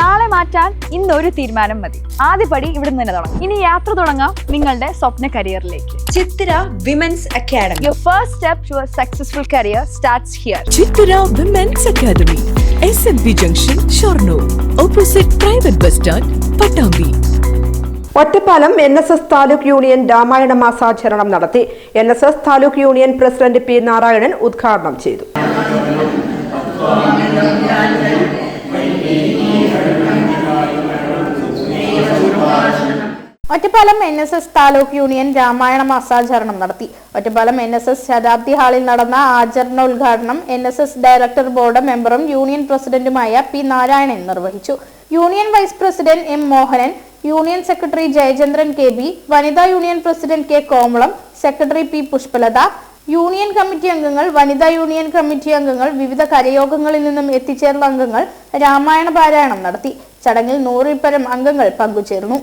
നാളെ മാറ്റാൻ ഇന്നൊരു ഒരു തീരുമാനം മതി. ആദ്യപടി ഇവിടെ നിന്ന് തന്നെ തുടങ്ങാം. ഇനി യാത്ര തുടങ്ങാം നിങ്ങളുടെ സ്വപ്ന കരിയറിലേക്ക്. Chithra women's academy your first step to a successful career starts here Chithira women's academy S N P junction Shoranur opposite private bus stand Pattambi Ottapalam N S S taluk union Ramayana മാസാചരണം നടത്തി. N S S taluk union president P Narayanan ഉദ്ഘാടനം ചെയ്തു. Ottapalam N S S taluk union Ramayana മാസാചരണം നടത്തി. Ottapalam N S S ശതാബ്ദി ഹാളിൽ നടന്ന ആചരണോദ്ഘാടനം N S S director board മെമ്പറും union പ്രസിഡന്റുമായ P Narayanan നിർവഹിച്ചു. Union vice president M Mohanan union secretary Jayachandran K B വനിതാ union president K Komalam secretary P Pushpalatha union committee അംഗങ്ങൾ വനിതാ യൂണിയൻ കമ്മിറ്റി അംഗങ്ങൾ വിവിധ കരയോഗങ്ങളിൽ നിന്നും എത്തിച്ചേർന്ന അംഗങ്ങൾ രാമായണ പാരായണം നടത്തി. ചടങ്ങിൽ നൂറിൽ പരം അംഗങ്ങൾ പങ്കുചേർന്നു.